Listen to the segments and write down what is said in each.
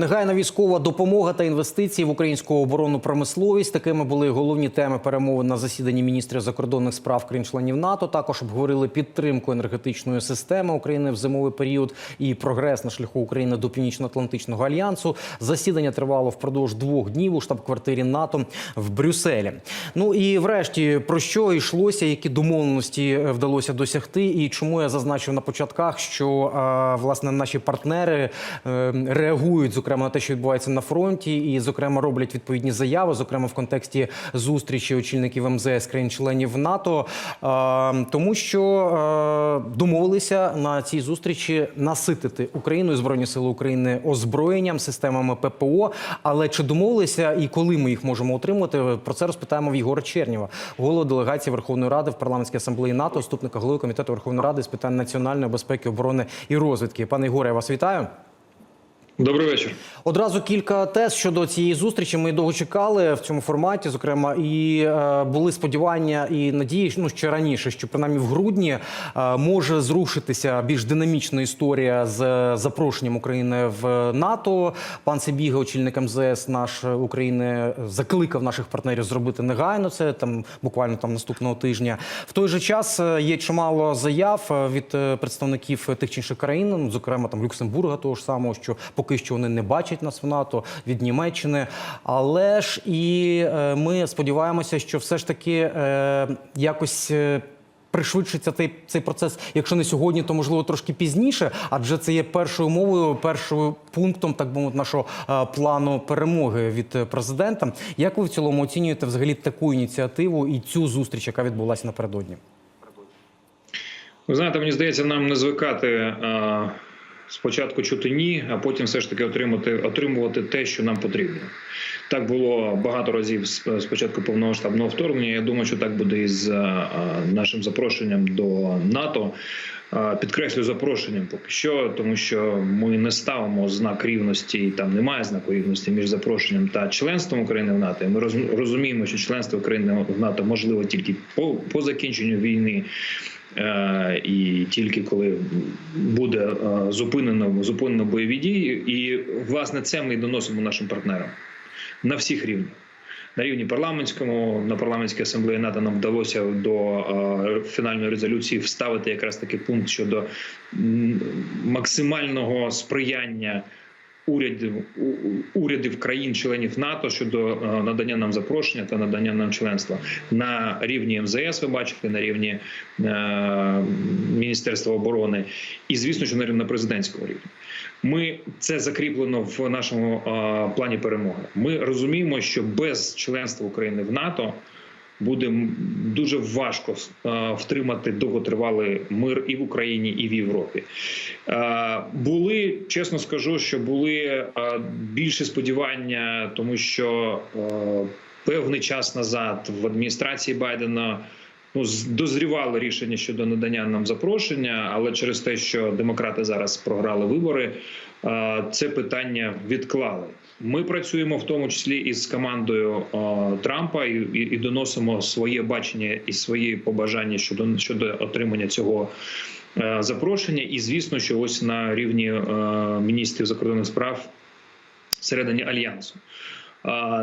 Негайна військова допомога та інвестиції в українську оборонну промисловість. Такими були головні теми перемовин на засіданні міністрів закордонних справ країн-членів НАТО. Також обговорили підтримку енергетичної системи України в зимовий період і прогрес на шляху України до Північно-Атлантичного альянсу. Засідання тривало впродовж двох днів у штаб-квартирі НАТО в Брюсселі. Ну і врешті про що йшлося, які домовленості е, вдалося досягти, і чому я зазначив на початках, що е, власне наші партнери е, реагують зокрема на те, що відбувається на фронті, і зокрема роблять відповідні заяви, зокрема в контексті зустрічі очільників МЗС країн-членів НАТО, тому що домовилися на цій зустрічі наситити Україну і збройні сили України озброєнням, системами ППО. Але чи домовилися і коли ми їх можемо отримати? Про це розпитаємо в Єгора Чернєва, голову делегації Верховної Ради в парламентській асамблеї НАТО, заступника голови комітету Верховної Ради з питань національної безпеки, оборони і розвідки. Пане Єгоре, я вас вітаю. Добрий вечір. Одразу кілька тез щодо цієї зустрічі. Ми довго чекали в цьому форматі. Зокрема, і е, були сподівання і надії, ну ще раніше, що принаймні в грудні е, може зрушитися більш динамічна історія з е, запрошенням України в НАТО. Пан Сибіга, очільник МЗС наш е, України, закликав наших партнерів зробити негайно. Це там буквально там наступного тижня. В той же час е, є чимало заяв е, від е, представників тих чи інших країн, ну, зокрема там Люксембурга, того ж самого, що поки що вони не бачать нас в НАТО від Німеччини. Але ж і е, ми сподіваємося, що все ж таки е, якось. е, Пришвидшиться цей, цей процес, якщо не сьогодні, то можливо трошки пізніше, адже це є першою умовою, першим пунктом, так би мовити, нашого плану перемоги від президента. Як ви в цілому оцінюєте взагалі таку ініціативу і цю зустріч, яка відбулася напередодні? Ви знаєте, мені здається, нам не звикати спочатку чути ні, а потім все ж таки отримати, отримувати те, що нам потрібно. Так було багато разів з початку повномасштабного вторгнення. Я думаю, що так буде і з е, нашим запрошенням до НАТО. Е, Підкреслю запрошенням поки що, тому що ми не ставимо знак рівності, і там немає знаку рівності між запрошенням та членством України в НАТО. Ми роз- розуміємо, що членство України в НАТО можливо тільки по, по закінченню війни. Е, І тільки коли буде е, зупинено зупинено бойові дії, і власне це ми доносимо нашим партнерам на всіх рівнях. На рівні парламентському на парламентській асамблеї НАТО нам вдалося до е, фінальної резолюції вставити якраз такий пункт щодо максимального сприяння урядів урядів країн-членів НАТО щодо е, надання нам запрошення та надання нам членства на рівні МЗС. Ви бачите на рівні е, Міністерства оборони, і звісно, що на рівні президентського рівня. Ми це закріплено в нашому е, плані перемоги. Ми розуміємо, що без членства України в НАТО буде дуже важко е, втримати довготривалий мир і в Україні, і в Європі. Е, Були, чесно скажу, що були е, більше сподівання, тому що певний час назад в адміністрації Байдена. Ну, дозрівало рішення щодо надання нам запрошення, але через те, що демократи зараз програли вибори, це питання відклали. Ми працюємо в тому числі із командою е, Трампа і, і, і доносимо своє бачення і свої побажання щодо щодо отримання цього е, запрошення. І звісно, що ось на рівні е, міністрів закордонних справ всередині альянсу.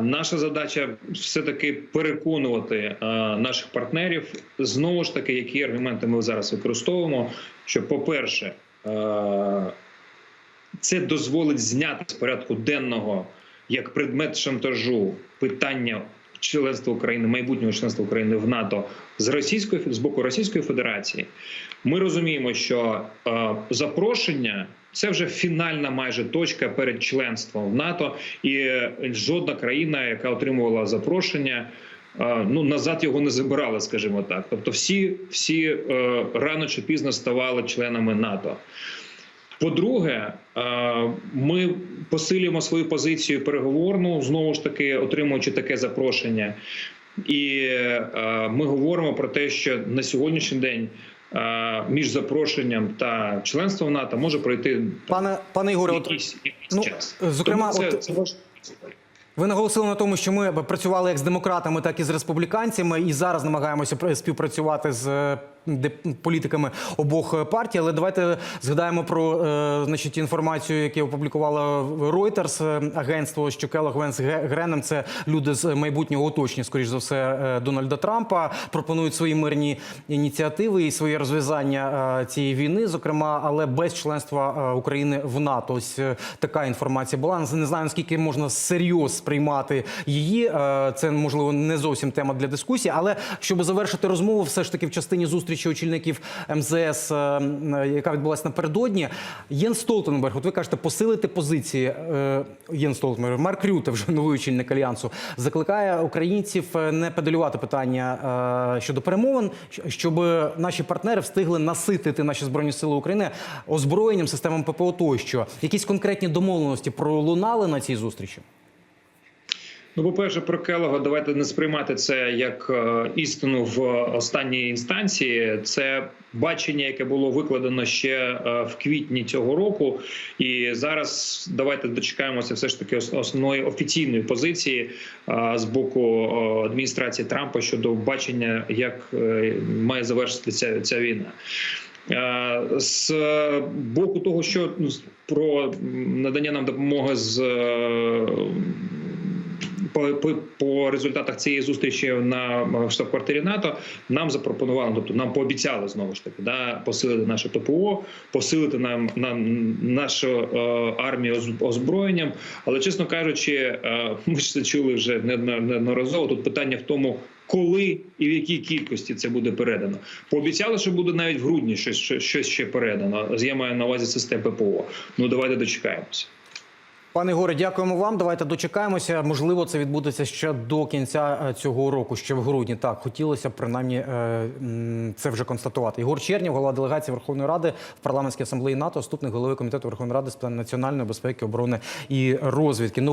Наша задача все таки переконувати а, наших партнерів знову ж таки, які аргументи ми зараз використовуємо. Що, по-перше, а, це дозволить зняти з порядку денного як предмет шантажу питання членства України, майбутнього членства України в НАТО з російської з боку Російської Федерації. Ми розуміємо, що е, запрошення це вже фінальна майже точка перед членством в НАТО, і жодна країна, яка отримувала запрошення. е, Ну, назад його не забирали, скажімо так. Тобто, всі, всі е, рано чи пізно ставали членами НАТО. По-друге, е, ми посилюємо свою позицію переговорну, знову ж таки, отримуючи таке запрошення. І е, ми говоримо про те, що на сьогоднішній день е, між запрошенням та членством НАТО може пройти Пане пане Ігоре, якийсь, якийсь ну, час. зокрема, Тому це, от- це важливо. Ви наголосили на тому, що ми працювали як з демократами, так і з республіканцями, і зараз намагаємося пр- співпрацювати з е, політиками обох е, партій. Але давайте згадаємо про е, значить інформацію, яку опублікувала Reuters, агентство, що Келлог Венс Гренем, це люди з майбутнього оточення, скоріш за все, Дональда Трампа, пропонують свої мирні ініціативи і своє розв'язання цієї війни, зокрема, але без членства України в НАТО. Ось така інформація була. Не знаю наскільки можна всерйоз сприймати її. Е, Це можливо не зовсім тема для дискусії, але щоб завершити розмову, все ж таки в частині зустрічі очільників МЗС, е, яка відбулася напередодні, Єн Столтенберг, от ви кажете, посилити позиції. е, Єн Столтенберг, Марк Рюте, вже новий очільник альянсу, закликає українців е, не педалювати питання е, щодо перемовин, щоб наші партнери встигли наситити наші збройні сили України озброєнням, системами ППО тощо. Якісь конкретні домовленості пролунали на цій зустрічі? Ну, по-перше, про Келога давайте не сприймати це як е, істину в останній інстанції. Це бачення, яке було викладено ще е, в квітні цього року. І зараз давайте дочекаємося все ж таки основної офіційної позиції е, з боку адміністрації Трампа щодо бачення, як має завершитися ця, війна. З боку того, що ну, про надання нам допомоги з по, по, по результатах цієї зустрічі на штаб-квартирі НАТО нам запропонували, тобто нам пообіцяли знову ж таки, да, посилити наше ППО, посилити нам, нам нашу е, армію оз- озброєнням. Але чесно кажучи, е, ми ж це чули вже неодно- неодноразово. Тут питання в тому. Коли і в якій кількості це буде передано? Пообіцяли, що буде навіть в грудні щось- щось ще передано. Я маю на увазі систем ППО. Ну давайте дочекаємося. Пане Горе, дякуємо вам. Давайте дочекаємося. Можливо, це відбудеться ще до кінця е, цього року, ще в грудні. Так, хотілося б принаймні е, це вже констатувати. Ігор Чернів, голова делегації Верховної Ради в парламентській асамблеї НАТО, заступник голови комітету Верховної Ради з питань національної безпеки, оборони і розвідки. Ну,